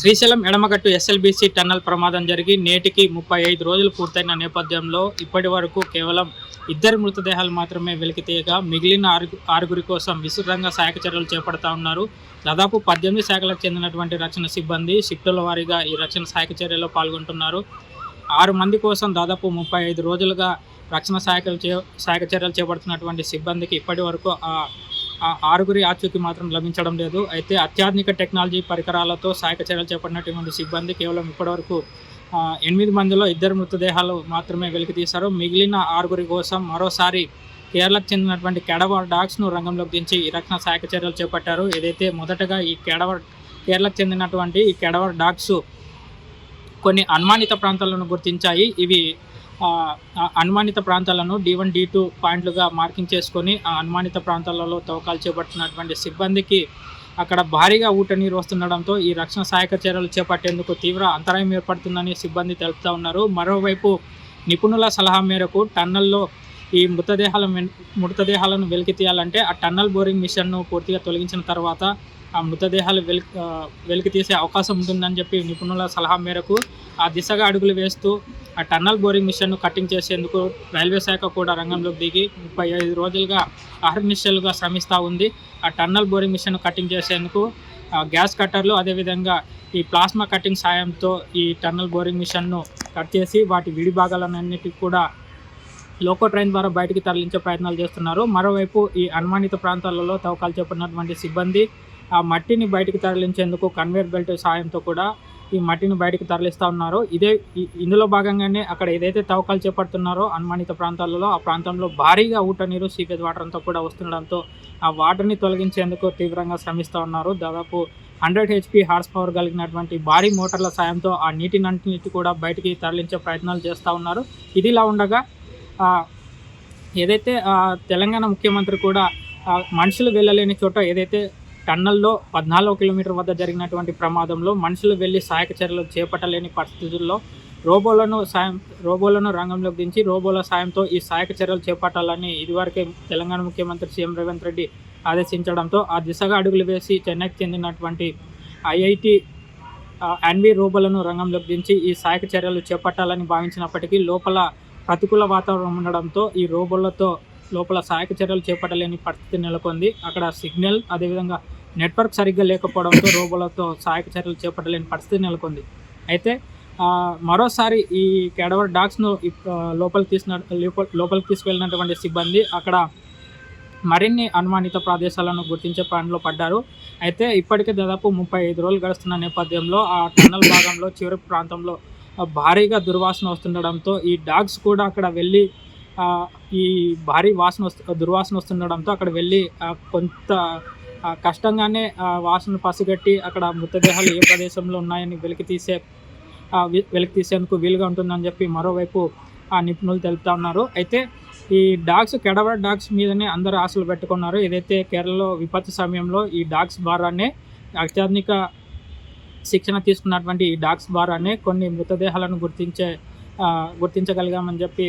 Srisailam ఎడమగట్టు SLBC tunnel ప్రమాదం జరిగి నేటికి ముప్పై ఐదు రోజులు పూర్తయిన నేపథ్యంలో ఇప్పటి వరకు కేవలం ఇద్దరు మృతదేహాలు మాత్రమే వెలికితీయగా మిగిలిన ఆరుగు ఆరుగురి కోసం విస్తృతంగా సహాయక చర్యలు చేపడతా ఉన్నారు. దాదాపు పద్దెనిమిది శాఖలకు చెందినటువంటి రక్షణ సిబ్బంది షిఫ్టుల వారీగా ఈ రక్షణ సహాయక చర్యలో పాల్గొంటున్నారు. ఆరు మంది కోసం దాదాపు ముప్పై ఐదు రోజులుగా రక్షణ సహాయకలు చే సహాయక చర్యలు చేపడుతున్నటువంటి సిబ్బందికి ఇప్పటి వరకు ఆ ఆరుగురి ఆచూకీ మాత్రం లభించడం లేదు. అయితే అత్యాధునిక టెక్నాలజీ పరికరాలతో సహాయక చర్యలు చేపట్టినటువంటి సిబ్బంది కేవలం ఇప్పటివరకు ఎనిమిది మందిలో ఇద్దరు మృతదేహాలు మాత్రమే వెలికి తీశారు. మిగిలిన ఆరుగురి కోసం మరోసారి కేరళకు చెందినటువంటి కెడవర్ డాగ్స్ను రంగంలోకి దించి ఈ రక్షణ సహాయక చర్యలు చేపట్టారు. ఏదైతే మొదటగా ఈ కెడవర్ కేరళకు చెందినటువంటి ఈ కెడవర్ డాగ్స్ కొన్ని అనుమానిత ప్రాంతాలను గుర్తించాయి. ఇవి అనుమానిత ప్రాంతాలను డి వన్ డి టూ పాయింట్లుగా మార్కింగ్ చేసుకొని ఆ అనుమానిత ప్రాంతాలలో తవ్వకాలు చేపడుతున్నటువంటి సిబ్బందికి అక్కడ భారీగా ఊట నీరు వస్తుండడంతో ఈ రక్షణ సహాయక చర్యలు చేపట్టేందుకు తీవ్ర అంతరాయం ఏర్పడుతుందని సిబ్బంది తెలుపుతా ఉన్నారు. మరోవైపు నిపుణుల సలహా మేరకు టన్నల్లో ఈ మృతదేహాల మృతదేహాలను వెలికి తీయాలంటే ఆ టన్నల్ బోరింగ్ మిషన్ను పూర్తిగా తొలగించిన తర్వాత ఆ మృతదేహాలు వెలికి వెలికి తీసే అవకాశం ఉంటుందని చెప్పి నిపుణుల సలహా మేరకు ఆ దిశగా అడుగులు వేస్తూ ఆ టన్నల్ బోరింగ్ మిషన్ను కట్టింగ్ చేసేందుకు రైల్వే శాఖ కూడా రంగంలోకి దిగి ముప్పై ఐదు రోజులుగా అహర్నిశలుగా శ్రమిస్తూ ఉంది. ఆ టన్నల్ బోరింగ్ మిషన్ను కట్టింగ్ చేసేందుకు ఆ, గ్యాస్ కట్టర్లు అదేవిధంగా ఈ ప్లాస్మా కట్టింగ్ సాయంతో ఈ టన్నల్ బోరింగ్ మిషన్ను కట్ చేసి వాటి విడి భాగాలన్నిటికీ కూడా లోకో ట్రైన్ ద్వారా బయటికి తరలించే ప్రయత్నాలు చేస్తున్నారు. మరోవైపు ఈ అనుమానిత ప్రాంతాలలో తవ్వకాలు చేపట్టినటువంటి సిబ్బంది ఆ మట్టిని బయటికి తరలించేందుకు కన్వేర్ బెల్ట్ సాయంతో కూడా ఈ మట్టిని బయటికి తరలిస్తూ ఉన్నారు. ఇదే ఇందులో భాగంగానే అక్కడ ఏదైతే తవ్వకాలు చేపడుతున్నారో అనుమానిత ప్రాంతాలలో ఆ ప్రాంతంలో భారీగా ఊట నీరు సీపేజ్ వాటర్ అంతా కూడా వస్తుండడంతో ఆ వాటర్ని తొలగించేందుకు తీవ్రంగా శ్రమిస్తూ ఉన్నారు. దాదాపు హండ్రెడ్ హెచ్పి హార్స్ పవర్ కలిగినటువంటి భారీ మోటార్ల సాయంతో ఆ నీటినంటిని కూడా బయటికి తరలించే ప్రయత్నాలు చేస్తూ ఉన్నారు. ఇదిలా ఉండగా ఏదైతే తెలంగాణ ముఖ్యమంత్రి కూడా మనుషులు వెళ్ళలేని చోట ఏదైతే టన్నల్లో పద్నాలుగు కిలోమీటర్ వద్ద జరిగినటువంటి ప్రమాదంలో మనుషులు వెళ్ళి సహాయక చర్యలు చేపట్టలేని పరిస్థితుల్లో రోబోలను సాయం రోబోలను రంగంలోకి దించి రోబోల సాయంతో ఈ సహాయక చర్యలు చేపట్టాలని ఇదివరకే తెలంగాణ ముఖ్యమంత్రి సీఎం రేవంత్ రెడ్డి ఆదేశించడంతో ఆ దిశగా అడుగులు వేసి చెన్నైకి చెందినటువంటి ఐఐటి అన్వి రోబోలను రంగంలోకి దించి ఈ సహాయక చర్యలు చేపట్టాలని భావించినప్పటికీ లోపల ప్రతికూల వాతావరణం ఉండడంతో ఈ రోబోలతో లోపల సహాయక చర్యలు చేపట్టలేని పరిస్థితి నెలకొంది. అక్కడ సిగ్నల్ అదేవిధంగా నెట్వర్క్ సరిగ్గా లేకపోవడంతో రోబోలతో సహాయక చర్యలు చేపట్టలేని పరిస్థితి నెలకొంది. అయితే మరోసారి ఈ కెడవర్ డాగ్స్ను లోపలికి తీసిన లోపలికి తీసుకెళ్ళినటువంటి సిబ్బంది అక్కడ మరిన్ని అనుమానిత ప్రదేశాలను గుర్తించే పనిలో పడ్డారు. అయితే ఇప్పటికే దాదాపు ముప్పై ఐదు రోజులు గడుస్తున్న నేపథ్యంలో ఆ టన్నల్ భాగంలో చివరి ప్రాంతంలో భారీగా దుర్వాసన వస్తుండడంతో ఈ డాగ్స్ కూడా అక్కడ వెళ్ళి ఈ భారీ వాసన వస్తు దుర్వాసన వస్తుండడంతో అక్కడ వెళ్ళి కొంత కష్టంగానే ఆ వాసన పసిగట్టి అక్కడ మృతదేహాలు ఏ ప్రదేశంలో ఉన్నాయని వెలికి తీసే వెలికి తీసేందుకు వీలుగా ఉంటుందని చెప్పి మరోవైపు ఆ నిపుణులు తెలుపుతా ఉన్నారు. అయితే ఈ డాగ్స్ కెడవర్ డాగ్స్ మీదనే అందరు ఆశలు పెట్టుకున్నారు. ఏదైతే కేరళలో విపత్తు సమయంలో ఈ డాగ్స్ ద్వారానే అత్యాధునిక శిక్షణ తీసుకున్నటువంటి ఈ డాగ్స్ ద్వారానే కొన్ని మృతదేహాలను గుర్తించే గుర్తించగలిగామని చెప్పి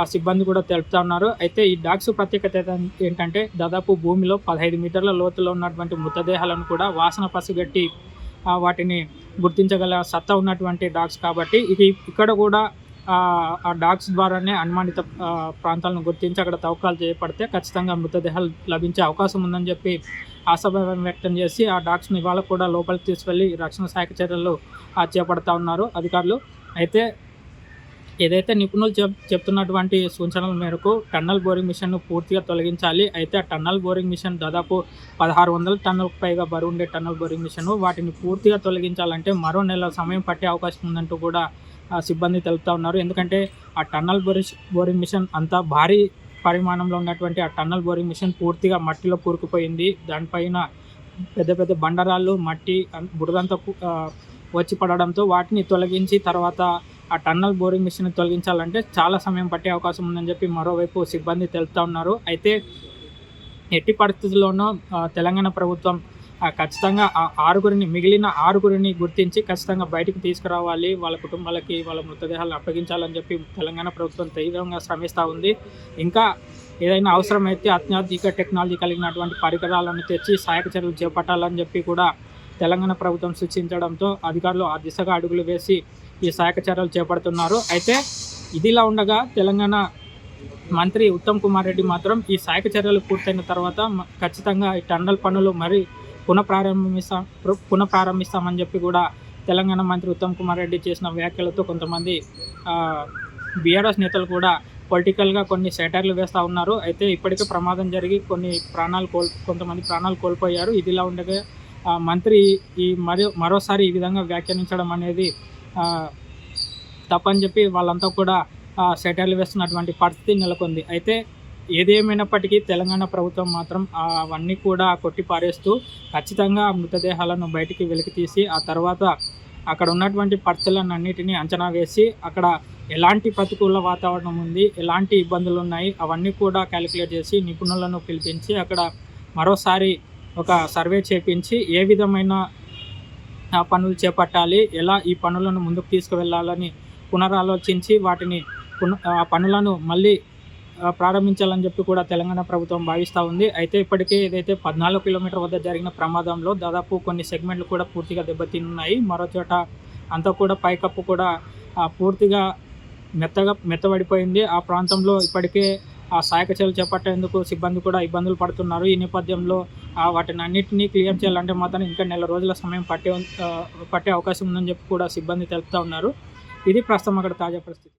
ఆ సిబ్బంది కూడా తెలుపుతా ఉన్నారు. అయితే ఈ డాగ్స్ ప్రత్యేకత ఏంటంటే దాదాపు భూమిలో పదహైదు మీటర్ల లోతులో ఉన్నటువంటి మృతదేహాలను కూడా వాసన పసిగట్టి వాటిని గుర్తించగల సత్తా ఉన్నటువంటి డాగ్స్ కాబట్టి ఇది ఇక్కడ కూడా ఆ, డాగ్స్ ద్వారానే అనుమానిత ప్రాంతాలను గుర్తించి అక్కడ తవ్వకాలు చేపడితే ఖచ్చితంగా మృతదేహాలు లభించే అవకాశం ఉందని చెప్పి ఆశాభావం వ్యక్తం చేసి ఆ డాగ్స్ని ఇవాళ కూడా లోపలికి తీసుకువెళ్ళి రక్షణ శాఖ చర్యలు చేపడతా ఉన్నారు అధికారులు. అయితే ఏదైతే నిపుణులు చెప్ చెప్తున్నటువంటి సూచనల మేరకు టన్నల్ బోరింగ్ మిషన్ను పూర్తిగా తొలగించాలి. అయితే ఆ టన్నల్ బోరింగ్ మిషన్ దాదాపు పదహారు వందల టన్నులకు పైగా బరువు ఉండే టన్నల్ బోరింగ్ మిషన్ వాటిని పూర్తిగా తొలగించాలంటే మరో నెల సమయం పట్టే అవకాశం ఉందంటూ కూడా సిబ్బంది తెలుపుతా ఉన్నారు. ఎందుకంటే ఆ టన్నల్ బోరింగ్ బోరింగ్ మిషన్ అంతా భారీ పరిమాణంలో ఉన్నటువంటి ఆ టన్నల్ బోరింగ్ మిషన్ పూర్తిగా మట్టిలో కూరుకుపోయింది. దానిపైన పెద్ద పెద్ద బండరాళ్ళు మట్టి అన్- బురదంతా వచ్చి పడడంతో వాటిని తొలగించి తర్వాత ఆ టన్నల్ బోరింగ్ మిషన్ తొలగించాలంటే చాలా సమయం పట్టే అవకాశం ఉందని చెప్పి మరోవైపు సిబ్బంది తెలుపుతా ఉన్నారు. అయితే ఎట్టి పరిస్థితుల్లోనూ తెలంగాణ ప్రభుత్వం ఖచ్చితంగా ఆ ఆరుగురిని మిగిలిన ఆరుగురిని గుర్తించి ఖచ్చితంగా బయటకు తీసుకురావాలి. వాళ్ళ కుటుంబాలకి వాళ్ళ మృతదేహాలను అప్పగించాలని చెప్పి తెలంగాణ ప్రభుత్వం తీవ్రంగా శ్రమిస్తూ ఉంది. ఇంకా ఏదైనా అవసరమైతే అత్యాధునిక టెక్నాలజీ కలిగినటువంటి పరికరాలను తెచ్చి సహాయక చర్యలు చేపట్టాలని చెప్పి కూడా తెలంగాణ ప్రభుత్వం సూచించడంతో అధికారులు ఆ దిశగా అడుగులు వేసి ఈ సహాయక చర్యలు చేపడుతున్నారు. అయితే ఇదిలా ఉండగా తెలంగాణ మంత్రి ఉత్తమ్ కుమార్ రెడ్డి మాత్రం ఈ సహాయక చర్యలు పూర్తయిన తర్వాత ఖచ్చితంగా ఈ టండల్ పనులు మరి పునఃప్రారంభిస్తాం పునఃప్రారంభిస్తామని చెప్పి కూడా తెలంగాణ మంత్రి ఉత్తమ్ కుమార్ రెడ్డి చేసిన వ్యాఖ్యలతో కొంతమంది బీఆర్ఎస్ నేతలు కూడా పొలిటికల్గా కొన్ని సెటర్లు వేస్తూ ఉన్నారు. అయితే ఇప్పటికే ప్రమాదం జరిగి కొన్ని ప్రాణాలు కోల్ కొంతమంది ప్రాణాలు కోల్పోయారు. ఇదిలా ఉండగా మంత్రి ఈ మరో మరోసారి ఈ విధంగా వ్యాఖ్యానించడం అనేది తప్పని చెప్పి వాళ్ళంతా కూడా సెటర్లు వేస్తున్నటువంటి పరిస్థితి నెలకొంది. అయితే ఏదేమైనప్పటికీ తెలంగాణ ప్రభుత్వం మాత్రం అవన్నీ కూడా కొట్టి పారేస్తూ ఖచ్చితంగా ఆ మృతదేహాలను బయటికి వెలికితీసి ఆ తర్వాత అక్కడ ఉన్నటువంటి పర్చలను అన్నిటినీ అంచనా వేసి అక్కడ ఎలాంటి ప్రతికూల వాతావరణం ఉంది ఎలాంటి ఇబ్బందులు ఉన్నాయి అవన్నీ కూడా క్యాలిక్యులేట్ చేసి నిపుణులను పిలిపించి అక్కడ మరోసారి ఒక సర్వే చేపించి ఏ విధమైన ఆ, పనులు చేపట్టాలి ఎలా ఈ పనులను ముందుకు తీసుకువెళ్ళాలని పునరాలోచించి వాటిని ఆ పనులను మళ్ళీ ప్రారంభించాలని చెప్పి కూడా తెలంగాణ ప్రభుత్వం భావిస్తూ ఉంది. అయితే ఇప్పటికే ఏదైతే పద్నాలుగు కిలోమీటర్ వద్ద జరిగిన ప్రమాదంలో దాదాపు కొన్ని సెగ్మెంట్లు కూడా పూర్తిగా దెబ్బతిన్నాయి. మరో చోట అంతా కూడా పైకప్పు కూడా పూర్తిగా మెత్తగా మెత్తబడిపోయింది. ఆ ప్రాంతంలో ఇప్పటికే ఆ సహాయక చర్యలు చేపట్టేందుకు సిబ్బంది కూడా ఇబ్బందులు పడుతున్నారు. ఈ నేపథ్యంలో వాటిని అన్నింటినీ క్లియర్ చేయాలంటే మాత్రం ఇంకా నెల రోజుల సమయం పట్టే పట్టే అవకాశం ఉందని చెప్పి కూడా సిబ్బంది తెలుపుతూ ఉన్నారు. ఇది ప్రస్తుతం అక్కడ తాజా పరిస్థితి.